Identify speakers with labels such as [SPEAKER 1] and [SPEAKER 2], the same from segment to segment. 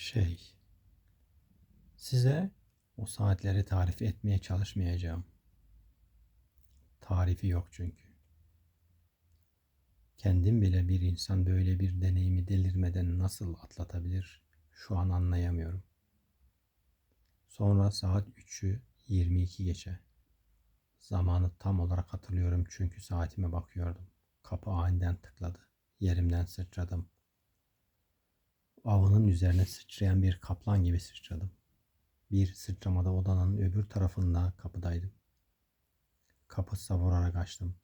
[SPEAKER 1] Şey, size o saatleri tarif etmeye çalışmayacağım. Tarifi yok çünkü. Kendim bile bir insan böyle bir deneyimi delirmeden nasıl atlatabilir şu an anlayamıyorum. Sonra saat 3'ü 22 geçe. Zamanı tam olarak hatırlıyorum çünkü saatime bakıyordum. Kapı aniden tıkladı. Yerimden sıçradım. Avının üzerine sıçrayan bir kaplan gibi sıçradım. Bir sıçramada odanın öbür tarafında kapıdaydım. Kapı savurarak açtım.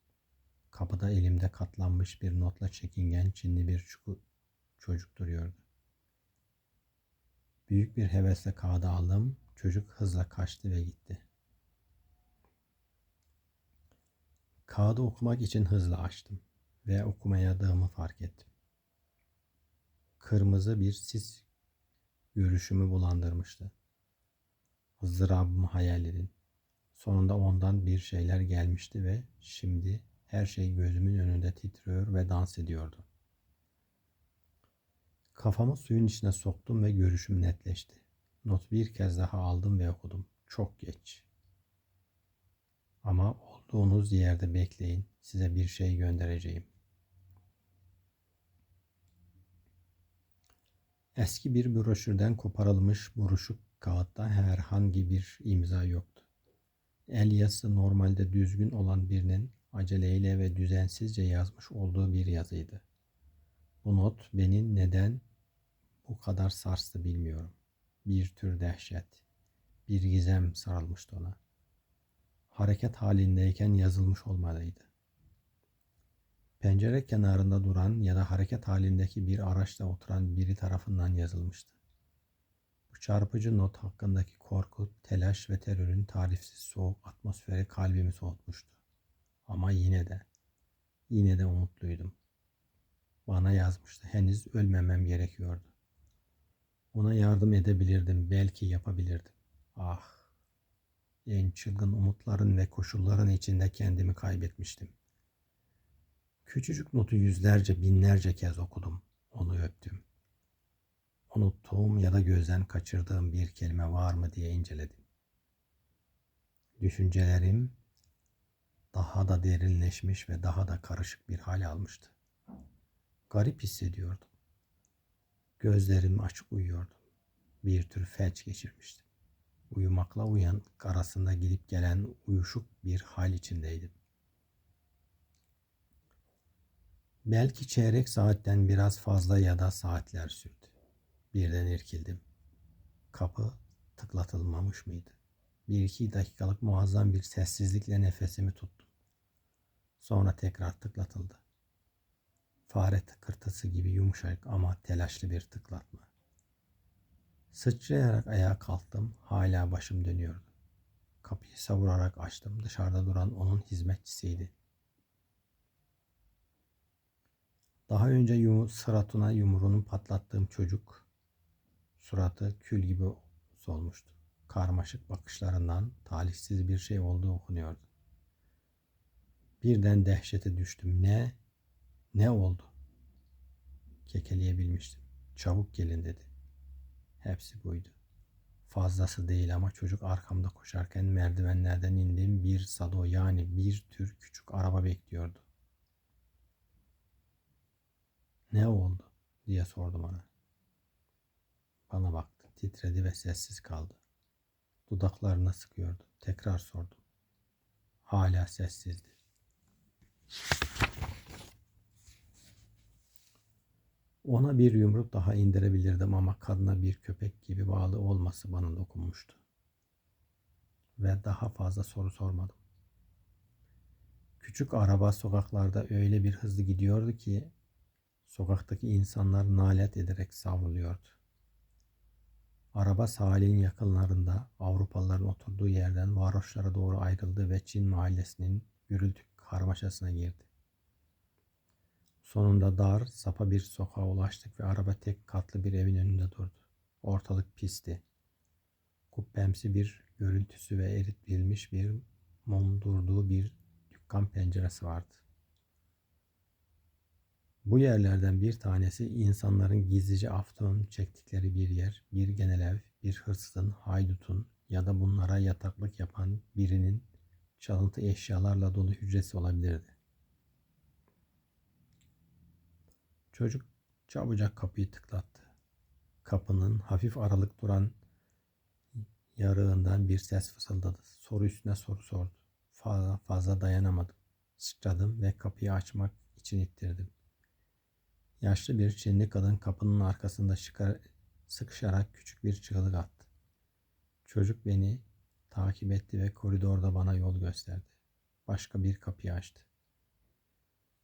[SPEAKER 1] Kapıda elimde katlanmış bir notla çekingen Çinli bir çocuk duruyordu. Büyük bir hevesle kağıdı aldım. Çocuk hızla kaçtı ve gitti. Kağıdı okumak için hızla açtım ve okumayadığımı fark ettim. Kırmızı bir sis görüşümü bulandırmıştı. ızdırabımı hayal edin. Sonunda ondan bir şeyler gelmişti ve şimdi her şey gözümün önünde titriyor ve dans ediyordu. Kafamı suyun içine soktum ve görüşüm netleşti. Not bir kez daha aldım ve okudum. Çok geç. Ama olduğunuz yerde bekleyin. Size bir şey göndereceğim. Eski bir broşürden koparılmış buruşuk kağıtta herhangi bir imza yoktu. El yazısı normalde düzgün olan birinin aceleyle ve düzensizce yazmış olduğu bir yazıydı. Bu not beni neden bu kadar sarstı bilmiyorum. Bir tür dehşet, bir gizem sarılmıştı ona. Hareket halindeyken yazılmış olmalıydı. Pencere kenarında duran ya da hareket halindeki bir araçta oturan biri tarafından yazılmıştı. Bu çarpıcı not hakkındaki korku, telaş ve terörün tarifsiz soğuk atmosferi kalbimi soğutmuştu. Ama yine de, yine de umutluydum. Bana yazmıştı. Henüz ölmemem gerekiyordu. Ona yardım edebilirdim. Belki yapabilirdim. Ah! En çılgın umutların ve koşulların içinde kendimi kaybetmiştim. Küçücük notu yüzlerce, binlerce kez okudum. Onu öptüm. Unuttuğum ya da gözden kaçırdığım bir kelime var mı diye inceledim. Düşüncelerim daha da derinleşmiş ve daha da karışık bir hal almıştı. Garip hissediyordum. Gözlerim açık uyuyordum. Bir tür felç geçirmiştim. Uyumakla uyan arasında gidip gelen uyuşuk bir hal içindeydim. Belki çeyrek saatten biraz fazla ya da saatler sürdü. Birden irkildim. Kapı tıklatılmamış mıydı? Bir iki dakikalık muazzam bir sessizlikle nefesimi tuttum. Sonra tekrar tıklatıldı. Fare tıkırtısı gibi yumuşak ama telaşlı bir tıklatma. Sıçrayarak ayağa kalktım. Hala başım dönüyordu. Kapıyı savurarak açtım. Dışarıda duran onun hizmetçisiydi. Daha önce yum suratına yumruğunu patlattığım çocuk suratı kül gibi solmuştu. Karmaşık bakışlarından talihsiz bir şey olduğu okunuyordu. Birden dehşete düştüm. Ne? Ne oldu? Kekeleyebilmiştim. Çabuk gelin dedi. Hepsi buydu. Fazlası değil ama çocuk arkamda koşarken merdivenlerden indiğim bir sado yani bir tür küçük araba bekliyordu. Ne oldu diye sordum ona. Bana baktı, titredi ve sessiz kaldı. Dudaklarına sıkıyordu. Tekrar sordum. Hala sessizdi. Ona bir yumruk daha indirebilirdim ama kadına bir köpek gibi bağlı olması bana dokunmuştu. Ve daha fazla soru sormadım. Küçük araba sokaklarda öyle bir hızlı gidiyordu ki sokaktaki insanlar nalet ederek savruluyordu. Araba sahilin yakınlarında Avrupalıların oturduğu yerden varoşlara doğru ayrıldı ve Çin mahallesinin gürültü karmaşasına girdi. Sonunda dar, sapa bir sokağa ulaştık ve araba tek katlı bir evin önünde durdu. Ortalık pisti. Kubbemsi bir görüntüsü ve eritilmiş bir mum durduğu bir dükkan penceresi vardı. Bu yerlerden bir tanesi insanların gizlice afton çektikleri bir yer, bir genel ev, bir hırsızın, haydutun ya da bunlara yataklık yapan birinin çalıntı eşyalarla dolu hücresi olabilirdi. Çocuk çabucak kapıyı tıklattı. Kapının hafif aralık duran yarığından bir ses fısıldadı. Soru üstüne soru sordu. Fazla, fazla dayanamadım. Sıçradım ve kapıyı açmak için ittirdim. Yaşlı bir Çinli kadın kapının arkasında şıkar, sıkışarak küçük bir çığlık attı. Çocuk beni takip etti ve koridorda bana yol gösterdi. Başka bir kapıyı açtı.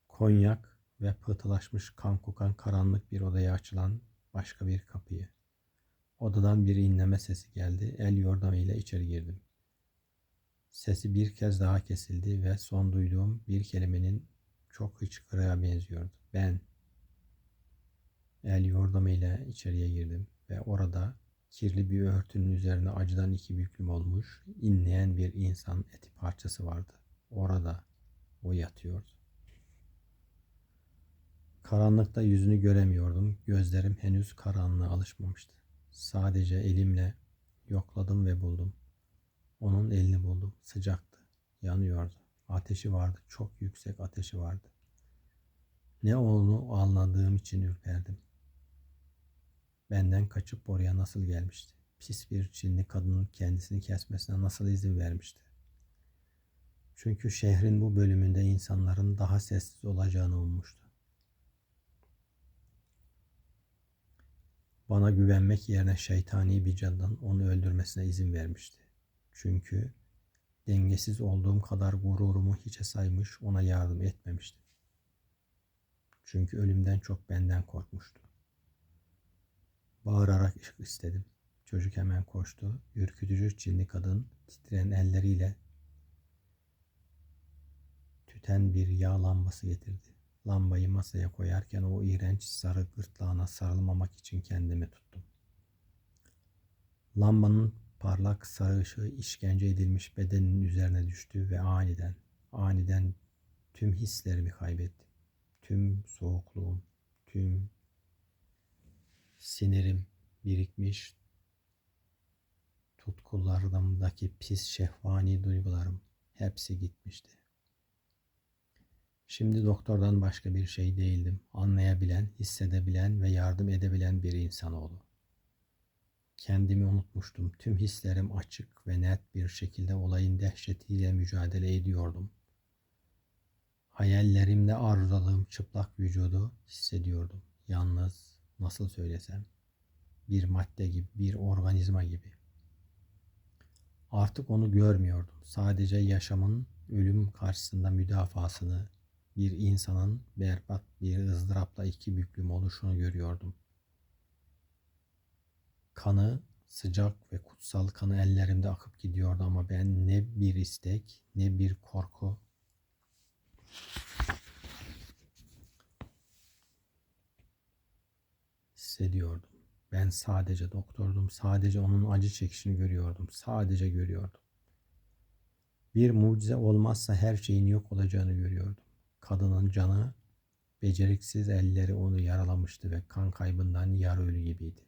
[SPEAKER 1] Konyak ve pıhtılaşmış kan kokan karanlık bir odaya açılan başka bir kapıyı. Odadan bir inleme sesi geldi. El yordamıyla içeri girdim. Sesi bir kez daha kesildi ve son duyduğum bir kelimenin çok hıçkırığa benziyordu. Ben. El yordamıyla içeriye girdim ve orada kirli bir örtünün üzerine acıdan iki büklüm olmuş, inleyen bir insan eti parçası vardı. Orada o yatıyordu. Karanlıkta yüzünü göremiyordum. Gözlerim henüz karanlığa alışmamıştı. Sadece elimle yokladım ve buldum. Onun elini buldum. Sıcaktı. Yanıyordu. Ateşi vardı. Çok yüksek ateşi vardı. Ne olduğunu anladığım için ürperdim. Benden kaçıp oraya nasıl gelmişti? Pis bir Çinli kadının kendisini kesmesine nasıl izin vermişti? Çünkü şehrin bu bölümünde insanların daha sessiz olacağını ummuştu. Bana güvenmek yerine şeytani bir cadının onu öldürmesine izin vermişti. Çünkü dengesiz olduğum kadar gururumu hiçe saymış ona yardım etmemiştim. Çünkü ölümden çok benden korkmuştu. Bağırarak ışık istedim. Çocuk hemen koştu. Ürkütücü Çinli kadın titreyen elleriyle tüten bir yağ lambası getirdi. Lambayı masaya koyarken o iğrenç sarı gırtlağına sarılmamak için kendimi tuttum. Lambanın parlak sarı ışığı işkence edilmiş bedenin üzerine düştü ve aniden, aniden tüm hislerimi kaybettim. Tüm soğukluğum, tüm sinirim birikmiş, tutkularımdaki pis şehvani duygularım hepsi gitmişti. Şimdi doktordan başka bir şey değildim. Anlayabilen, hissedebilen ve yardım edebilen bir insanoğlu. Kendimi unutmuştum. Tüm hislerim açık ve net bir şekilde olayın dehşetiyle mücadele ediyordum. Hayallerimde arzuladığım çıplak vücudu hissediyordum. Yalnız nasıl söylesem bir madde gibi, bir organizma gibi. Artık onu görmüyordum. Sadece yaşamın ölüm karşısında müdafasını, bir insanın berbat bir ızdırapla iki büklüm oluşunu görüyordum. Kanı, sıcak ve kutsal kanı ellerimde akıp gidiyordu ama ben ne bir istek, ne bir korku hissediyordum. Ben sadece doktordum, sadece onun acı çekişini görüyordum, sadece görüyordum. Bir mucize olmazsa her şeyin yok olacağını görüyordum. Kadının canı, beceriksiz elleri onu yaralamıştı ve kan kaybından yarı ölü gibiydi.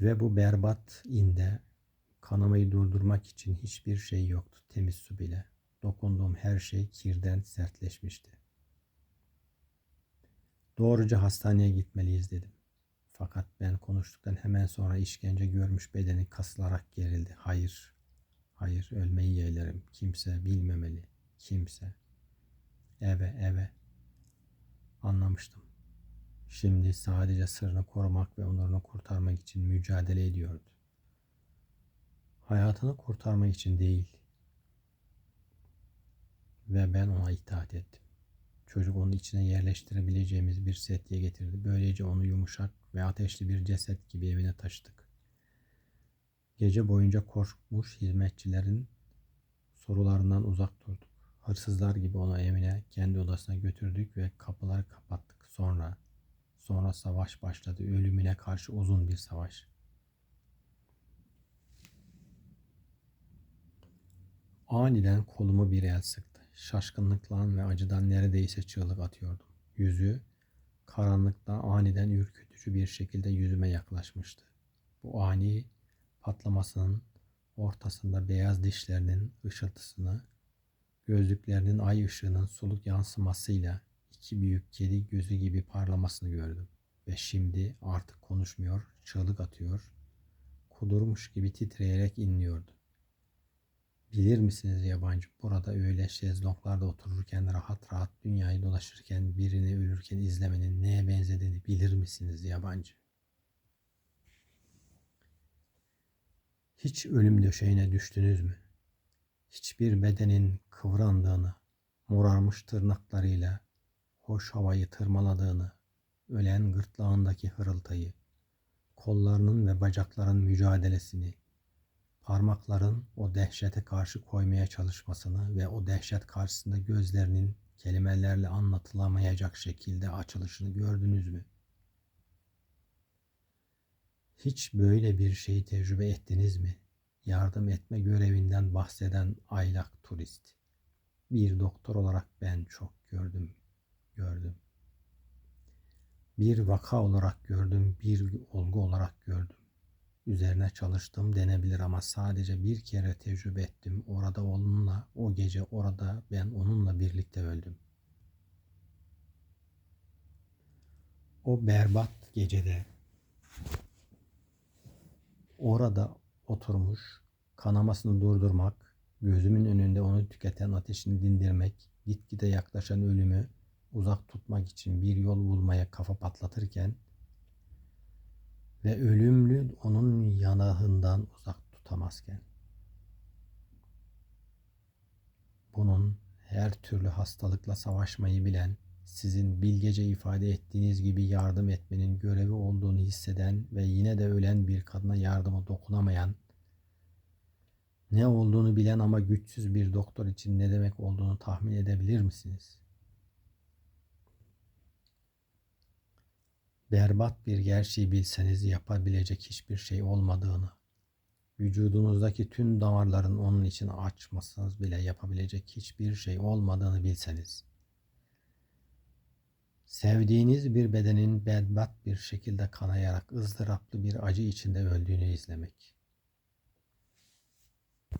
[SPEAKER 1] Ve bu berbat inde kanamayı durdurmak için hiçbir şey yoktu, temiz su bile. Dokunduğum her şey kirden sertleşmişti. Doğruca hastaneye gitmeliyiz dedim. Fakat ben konuştuktan hemen sonra işkence görmüş bedeni kasılarak gerildi. Hayır, hayır ölmeyi yeğlerim. Kimse bilmemeli. Kimse. Eve, eve. Anlamıştım. Şimdi sadece sırrını korumak ve onurunu kurtarmak için mücadele ediyordu. Hayatını kurtarmak için değil. Ve ben ona itaat ettim. Çocuk onu içine yerleştirebileceğimiz bir setye getirdi. Böylece onu yumuşak ve ateşli bir ceset gibi evine taşıdık. Gece boyunca korkmuş hizmetçilerin sorularından uzak durduk. Hırsızlar gibi onu evine, kendi odasına götürdük ve kapıları kapattık. Sonra, sonra savaş başladı. Ölümüne karşı uzun bir savaş. Aniden kolumu bir el sıktı. Şaşkınlıkla ve acıdan neredeyse çığlık atıyordum. Yüzü karanlıkta aniden ürkütücü bir şekilde yüzüme yaklaşmıştı. Bu ani patlamasının ortasında beyaz dişlerinin ışıltısını, gözlüklerinin ay ışığının soluk yansımasıyla iki büyük kedi gözü gibi parlamasını gördüm. Ve şimdi artık konuşmuyor, çığlık atıyor, kudurmuş gibi titreyerek inliyordu. Bilir misiniz yabancı burada öyle şezlonglarda otururken rahat rahat dünyayı dolaşırken birini ölürken izlemenin neye benzediğini bilir misiniz yabancı? Hiç ölüm döşeğine düştünüz mü? Hiçbir bedenin kıvrandığını, morarmış tırnaklarıyla hoş havayı tırmaladığını, ölen gırtlağındaki hırıltıyı, kollarının ve bacakların mücadelesini, parmakların o dehşete karşı koymaya çalışmasını ve o dehşet karşısında gözlerinin kelimelerle anlatılamayacak şekilde açılışını gördünüz mü? Hiç böyle bir şeyi tecrübe ettiniz mi? Yardım etme görevinden bahseden aylak turist. Bir doktor olarak ben çok gördüm, gördüm. Bir vaka olarak gördüm, bir olgu olarak gördüm. Üzerine çalıştım denebilir ama sadece bir kere tecrübe ettim. Orada onunla, o gece orada ben onunla birlikte öldüm. O berbat gecede orada oturmuş, kanamasını durdurmak, gözümün önünde onu tüketen ateşini dindirmek, gitgide yaklaşan ölümü uzak tutmak için bir yol bulmaya kafa patlatırken ve ölümlü onun yanağından uzak tutamazken bunun her türlü hastalıkla savaşmayı bilen, sizin bilgece ifade ettiğiniz gibi yardım etmenin görevi olduğunu hisseden ve yine de ölen bir kadına yardıma dokunamayan, ne olduğunu bilen ama güçsüz bir doktor için ne demek olduğunu tahmin edebilir misiniz? Berbat bir gerçeği bilseniz yapabilecek hiçbir şey olmadığını, vücudunuzdaki tüm damarların onun için açmasanız bile yapabilecek hiçbir şey olmadığını bilseniz, sevdiğiniz bir bedenin berbat bir şekilde kanayarak ızdıraplı bir acı içinde öldüğünü izlemek,